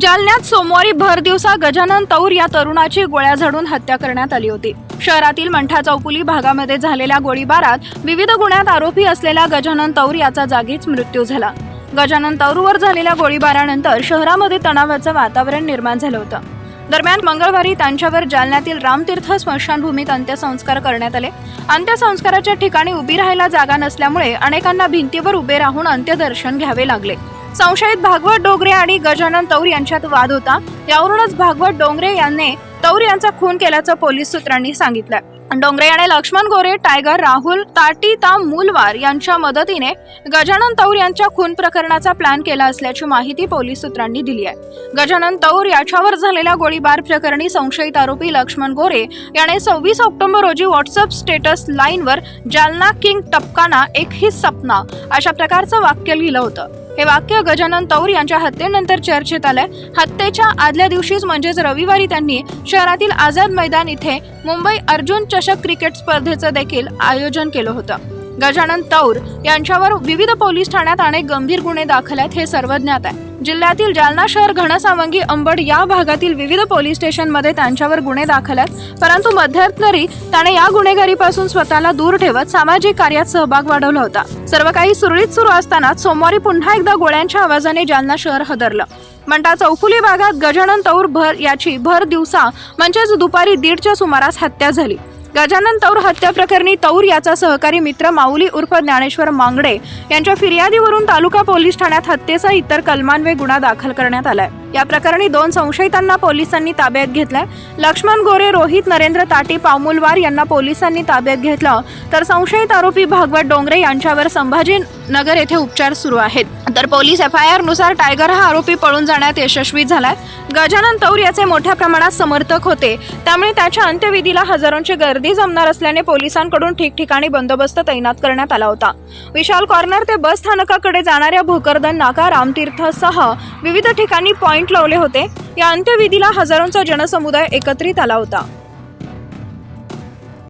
जालन्यात सोमवारी भर दिवसा गजानन तौर या तरुणाची गोळ्या झाडून हत्या करण्यात आली होती. शहरातील मंठा चौकुली भागामध्ये झालेल्या गोळीबारात विविध गुन्ह्यात आरोपी असलेल्या गजानन तौर याचा जागीच मृत्यू झाला. गजानन तौरवर झालेल्या गोळीबारानंतर शहरामध्ये तणावाचं वातावरण निर्माण झालं होतं. दरम्यान मंगळवारी त्यांच्यावर जालन्यातील रामतीर्थ स्मशानभूमीत अंत्यसंस्कार करण्यात आले. अंत्यसंस्काराच्या ठिकाणी उभी राहायला जागा नसल्यामुळे अनेकांना भिंतीवर उभे राहून अंत्यदर्शन घ्यावे लागले. संशयित भागवत डोंगरे आणि गजानन तौर यांच्यात वाद होता. यावरूनच भागवत डोंगरे यांनी तौर यांचा खून केल्याचं पोलीस सूत्रांनी सांगितलं. डोंगरे याने लक्ष्मण गोरे टायगर राहुल ताटीता मूलवार यांच्या मदतीने गजानन तौर यांच्या खून प्रकरणाचा प्लॅन केला असल्याची माहिती पोलीस सूत्रांनी दिली आहे. गजानन तौर याच्यावर झालेल्या गोळीबार प्रकरणी संशयित आरोपी लक्ष्मण गोरे याने सव्वीस ऑक्टोबर रोजी व्हॉट्सअप स्टेटस लाईनवर जालना किंग टपकाना एक ही सपना अशा प्रकारचं वाक्य लिहिलं होतं. हे वाक्य गजानन तौर यांच्या हत्येनंतर चर्चेत आलंय. हत्येच्या आदल्या दिवशीच म्हणजेच रविवारी त्यांनी शहरातील आझाद मैदान इथे मुंबई अर्जुन चषक क्रिकेट स्पर्धेचं देखील आयोजन केलं होतं. गजानन तौर यांच्यावर विविध पोलीस ठाण्यात अनेक गंभीर गुन्हे दाखल आहेत हे सर्व ज्ञात आहे. जिल्ह्यातील जालना शहर घनसावंगी अंबड या भागातील विविध पोलीस स्टेशनमध्ये त्यांच्यावर गुन्हे दाखल आहेत. परंतु मध्यंतरी त्याने या गुन्हेगारीपासून स्वतःला दूर ठेवत सामाजिक कार्यात सहभाग वाढवला होता. सर्व काही सुरळीत सुरू असतानाच सोमवारी पुन्हा एकदा गोळ्यांच्या आवाजाने जालना शहर हदरलं. म्हणता चौफुली भागात गजानन तौर भर याची भर दिवसा म्हणजेच दुपारी दीडच्या सुमारास हत्या झाली. गजानन तौर हत्या प्रकरणी तौर याचा सहकारी मित्र माऊली उर्फ ज्ञानेश्वर मांगडे यांच्या फिर्यादीवरून तालुका पोलीस ठाण्यात हत्येचा इतर कलमान्वे गुन्हा दाखल करण्यात आलाय. या प्रकरणी दोन संशयितांना पोलिसांनी ताब्यात घेतलाय. लक्ष्मण गोरे रोहित नरेंद्र ताटी पामुलवार यांना पोलिसांनी ताब्यात घेतलं. तर संशयित आरोपी भागवत डोंगरे यांच्यावर संभाजी नगर येथे उपचार सुरू आहेत. तर पोलीस एफ आय आरनुसार टायगर हा आरोपी पळून जाण्यात यशस्वी झालाय. गजानन तौर याचे मोठ्या प्रमाणात समर्थक होते. त्यामुळे त्याच्या अंत्यविधीला हजारोंची गर्दी जमणार असल्याने पोलिसांकडून ठिकठिकाणी बंदोबस्त तैनात करण्यात आला होता. विशाल कॉर्नर ते बस स्थानकाकडे जाणाऱ्या भोकरदन नाका रामतीर्थसह विविध ठिकाणी पॉईंट टेंट लावले होते. या अंत्यविधीला हजारोंचा जनसमुदाय एकत्रित आला होता.